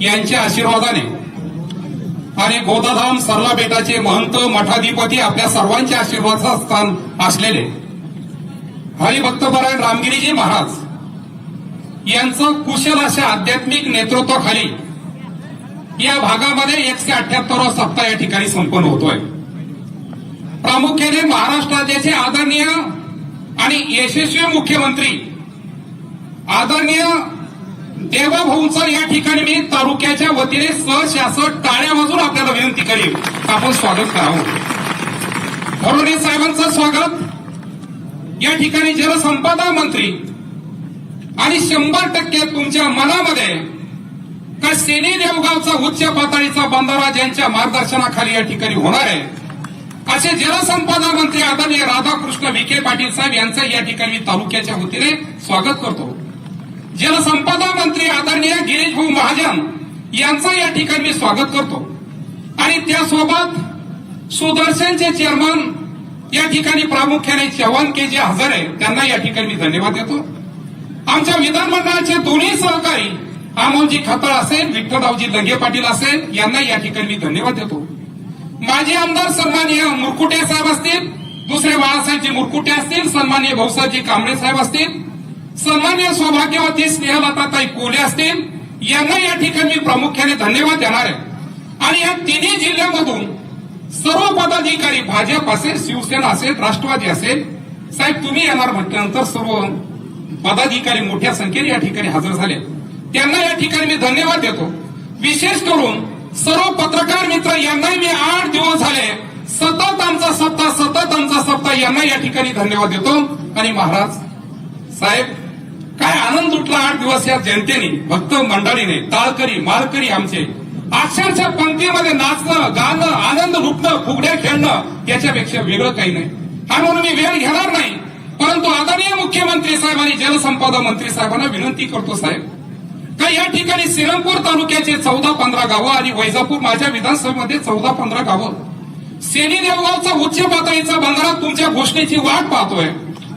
यांच्या आशीर्वादाने. आणि गोदाधाम सरला बेटाचे महंत मठाधिपती आपल्या सर्वांच्या आशीर्वादाचं स्थान असलेले. हरिभक्तपरायण रामगिरीजी महाराज यांचं कुशल अशा आध्यात्मिक नेतृत्वाखाली या भागामध्ये एकशे अठ्याहत्तरावा सप्ताह या ठिकाणी संपन्न होतोय. प्रामुख्याने महाराष्ट्र राज्याचे आदरणीय आणि यशस्वी मुख्यमंत्री आदरणीय देवभाऊंचं या ठिकाणी मी तालुक्याच्या वतीने सशासन टाळ्या वाजून आपल्याला विनंती करीन. आपण स्वागत करावं. फडणवीस साहेबांचं स्वागत. या ठिकाणी जलसंपदा मंत्री आणि शंभर टक्के तुमच्या मनामध्ये का सेने देवगावचा उच्च पातळीचा बंधारा ज्यांच्या मार्गदर्शनाखाली या ठिकाणी होणार आहे असे जलसंपदा मंत्री आदरणीय राधाकृष्ण विखे पाटील साहेब यांचं या ठिकाणी मी तालुक्याच्या वतीने स्वागत करतो. जलसंपदा मंत्री आदरणीय गिरीश भाऊ महाजन यांचं या ठिकाणी मी स्वागत करतो. आणि त्यासोबत सुदर्शनचे चेअरमन या ठिकाणी प्रामुख्याने चव्हाण के जे हजर आहे त्यांना या ठिकाणी मी धन्यवाद देतो. आमच्या विधानमंडळाचे दोन्ही सहकारी अमोलजी खतळ असेल विठ्ठलरावजी लंगे पाटील असेल यांना या ठिकाणी मी धन्यवाद देतो. माजी आमदार सन्माननीय मुरकुटे साहेब असतील दुसरे बाळासाहेबजी मुरकुटे असतील सन्माननीय भाऊसाहेबजी कांबळे साहेब असतील सन्मान्य सौभाग्यवती स्नेहलताताई कोले असतील यांना या ठिकाणी मी प्रामुख्याने धन्यवाद देणार आहे. आणि या तिन्ही जिल्ह्यामधून सर्व पदाधिकारी भाजप असेल शिवसेना असेल राष्ट्रवादी असेल साहेब तुम्ही येणार म्हटल्यानंतर सर्व पदाधिकारी मोठ्या संख्येने या ठिकाणी हजर झाले. त्यांना या ठिकाणी मी धन्यवाद देतो. विशेष करून सर्व पत्रकार मित्र यांनाही मी आठ दिवस झाले सतत आमचा सप्ताह सतत आमचा सप्ताह यांना या ठिकाणी धन्यवाद देतो. आणि महाराज साहेब काय आनंद उठला आठ दिवस या जनतेने भक्त मंडळीने ताळकरी माळकरी आमचे. अक्षरशः पंक्तीमध्ये नाचणं गाणं आनंद लुटणं फुगड्या खेळणं याच्यापेक्षा वेगळं काही नाही. हा म्हणून मी वेळ घेणार नाही. परंतु आदरणीय मुख्यमंत्री साहेब आणि जलसंपदा मंत्री साहेबांना विनंती करतो साहेब. का या ठिकाणी श्रीरामपूर तालुक्याचे चौदा पंधरा गावं आणि वैजापूर माझ्या विधानसभेमध्ये चौदा पंधरा गावं. सेनी देवगावचा उच्च पातळीचा बंधारा तुमच्या घोषणेची वाट पाहतोय.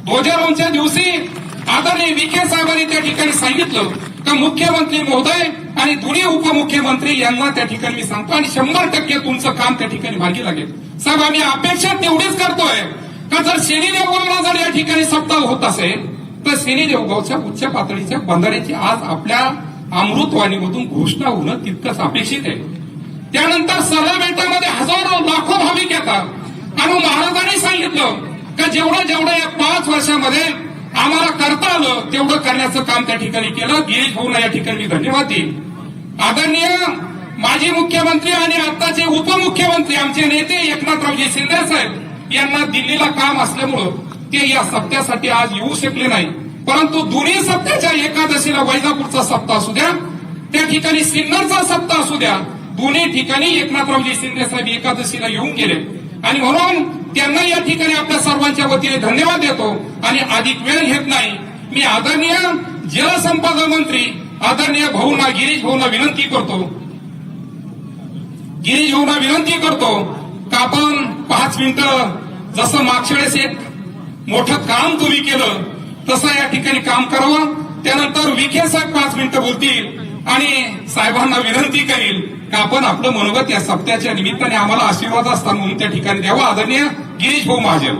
ध्वजारोहणच्या दिवशी आदरणीय विखे साहेबांनी त्या ठिकाणी सांगितलं का मुख्यमंत्री महोदय आणि दोन्ही उपमुख्यमंत्री यांना त्या ठिकाणी मी सांगतो आणि शंभर टक्के तुमचं काम त्या ठिकाणी भागी लागेल. साहेब आम्ही अपेक्षा तेवढीच करतोय का जर शनी देवगावला जर या ठिकाणी सप्ताह होत असेल तर शनी देवगावच्या उच्च पातळीच्या बंधाऱ्याची आज आपल्या अमृतवाणीमधून घोषणा होणं तितकंच अपेक्षित आहे. त्यानंतर सरळ बेटामध्ये हजारो लाखो भाविक येतात. आणि महाराजांनी सांगितलं का जेवढं जेवढं या पाच वर्षामध्ये आम्हाला करता आलं तेवढं करण्याचं काम त्या ठिकाणी केलं. गिरीश भाऊना या ठिकाणी मी धन्यवाद देईन. आदरणीय माजी मुख्यमंत्री आणि आताचे उपमुख्यमंत्री आमचे नेते एकनाथरावजी शिंदे साहेब यांना दिल्लीला काम असल्यामुळं ते या सप्त्यासाठी आज येऊ शकले नाही. परंतु दोन्ही सप्त्याच्या एकादशीला वैजापूरचा सप्ताह असू द्या त्या ठिकाणी सिन्नरचा सप्ताह असू द्या दोन्ही ठिकाणी एकनाथरावजी शिंदे साहेब एकादशीला येऊन गेले. आणि म्हणून त्यांना या ठिकाणी आपल्या सर्वांच्या वतीने धन्यवाद देतो आणि अधिक वेळ घेत नाही. मी आदरणीय जलसंपदा मंत्री आदरणीय भाऊना गिरीशभाऊना विनंती करतो. गिरीश भाऊना विनंती करतो का आपण पाच मिनिटं जसं मागच्या वेळेस एक मोठं काम तुम्ही केलं तसं या ठिकाणी काम करावं. त्यानंतर विखे साहेब पाच मिनिटं बोलतील. आणि साहेबांना विनंती करील का आपण आपलं मनोगत या सप्त्याच्या निमित्ताने आम्हाला आशीर्वाद असताना म्हणून त्या ठिकाणी द्यावं. आदरणीय गिरीश भाऊ महाजन.